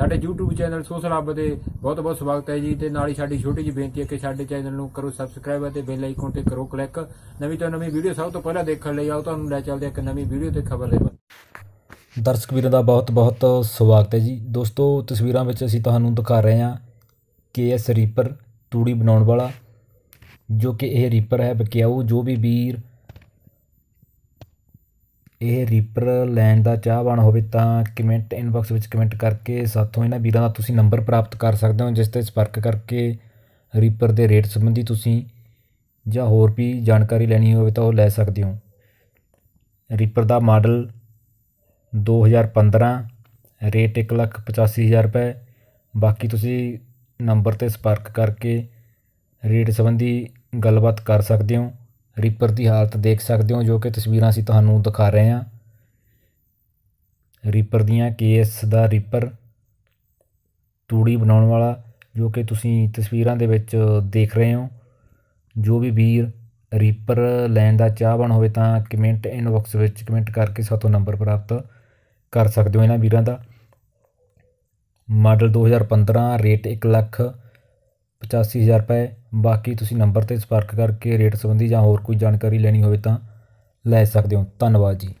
ਸਾਡੇ YouTube channel social ਹੱਬ ਦੇ ਬਹੁਤ ਬਹੁਤ ਸਵਾਗਤ ਹੈ ਜੀ ਤੇ ਨਾਲ ਹੀ ਸਾਡੀ ਛੋਟੀ ਜਿਹੀ ਬੇਨਤੀ ਹੈ ਕਿ ਸਾਡੇ ਚੈਨਲ ਨੂੰ ਕਰੋ ਸਬਸਕ੍ਰਾਈਬ ਅਤੇ ਬੈਲ ਆਈਕਨ ਤੇ ਕਰੋ ਕਲਿੱਕ ਨਵੀਂ ਤੋਂ ਨਵੀਂ ਵੀਡੀਓ ਸਭ ਤੋਂ ਪਹਿਲਾਂ ਦੇਖਣ ਲਈ ਆਓ, ਤੁਹਾਨੂੰ ਲੈ ਚੱਲਦੇ ਹਾਂ ਇੱਕ ਨਵੀਂ ਵੀਡੀਓ ਤੇ ਖਬਰ ਲੈ ਦਰਸ਼ਕ ਵੀਰਾਂ ਦਾ ਬਹੁਤ-ਬਹੁਤ ਸਵਾਗਤ ਹੈ ਜੀ। ਦੋਸਤੋ, ਤਸਵੀਰਾਂ ਵਿੱਚ ਅਸੀਂ ਤੁਹਾਨੂੰ ਦਿਖਾ ਰਹੇ ਹਾਂ ਕੇਐਸ ਰੀਪਰ ਤੂੜੀ ਬਣਾਉਣ ਵਾਲਾ, ਜੋ ਕਿ ਇਹ ਰੀਪਰ ਹੈ ਬਕਿਆਊ ਜੋ ਵੀ ਵੀਰ ਇਹ ਰੀਪਰ ਲੈਣ ਦਾ ਚਾਹਵਾਨ ਹੋਵੇ ਤਾਂ ਕਮੈਂਟ ਇਨਬਾਕਸ ਵਿੱਚ ਕਮੈਂਟ ਕਰਕੇ ਸਾਥੋਂ ਇਹਨਾਂ ਵੀਰਾਂ ਦਾ ਤੁਸੀਂ ਨੰਬਰ ਪ੍ਰਾਪਤ ਕਰ ਸਕਦੇ ਹੋ, ਜਿਸ ਤੇ ਸੰਪਰਕ ਕਰਕੇ ਰੀਪਰ ਦੇ ਰੇਟ ਸੰਬੰਧੀ ਤੁਸੀਂ ਜਾਂ ਹੋਰ ਵੀ ਜਾਣਕਾਰੀ ਲੈਣੀ ਹੋਵੇ ਤਾਂ ਉਹ ਲੈ ਸਕਦੇ ਹੋ। ਰੀਪਰ ਦਾ ਮਾਡਲ 2015 ਰੇਟ 185000 ਰੁਪਏ। ਬਾਕੀ ਤੁਸੀਂ ਨੰਬਰ ਤੇ ਸੰਪਰਕ ਕਰਕੇ ਰੇਟ ਸੰਬੰਧੀ ਗੱਲਬਾਤ ਕਰ ਸਕਦੇ ਹੋ। ਰੀਪਰ ਦੀ ਹਾਲਤ ਦੇਖ ਸਕਦੇ ਹੋ ਜੋ ਕਿ ਤਸਵੀਰਾਂ ਅਸੀਂ ਤੁਹਾਨੂੰ ਦਿਖਾ ਰਹੇ ਹਾਂ। ਰੀਪਰ ਦੀਆਂ ਕੇਸ ਦਾ ਰੀਪਰ ਤੂੜੀ ਬਣਾਉਣ ਵਾਲਾ ਜੋ ਕਿ ਤੁਸੀਂ ਤਸਵੀਰਾਂ ਦੇ ਵਿੱਚ ਦੇਖ ਰਹੇ ਹੋ। ਜੋ ਵੀ ਵੀਰ ਰੀਪਰ ਲੈਣ ਦਾ ਚਾਹਵਾਨ ਹੋਵੇ ਤਾਂ ਕਮੈਂਟ ਇਨਬਾਕਸ ਵਿੱਚ ਕਮੈਂਟ ਕਰਕੇ ਸਾਤੋਂ ਨੰਬਰ ਪ੍ਰਾਪਤ ਕਰ ਸਕਦੇ ਹੋ ਇਹਨਾਂ ਵੀਰਾਂ ਦਾ। ਮਾਡਲ 2015 ਰੇਟ 1 ਲੱਖ 85000 ਰੁਪਏ ਬਾਕੀ ਤੁਸੀਂ ਨੰਬਰ ਤੇ ਸੰਪਰਕ ਕਰਕੇ ਰੇਟ ਸੰਬੰਧੀ ਜਾਂ ਹੋਰ ਕੋਈ ਜਾਣਕਾਰੀ ਲੈਣੀ ਹੋਵੇ ਤਾਂ ਲੈ ਸਕਦੇ ਹੋ। ਧੰਨਵਾਦ ਜੀ।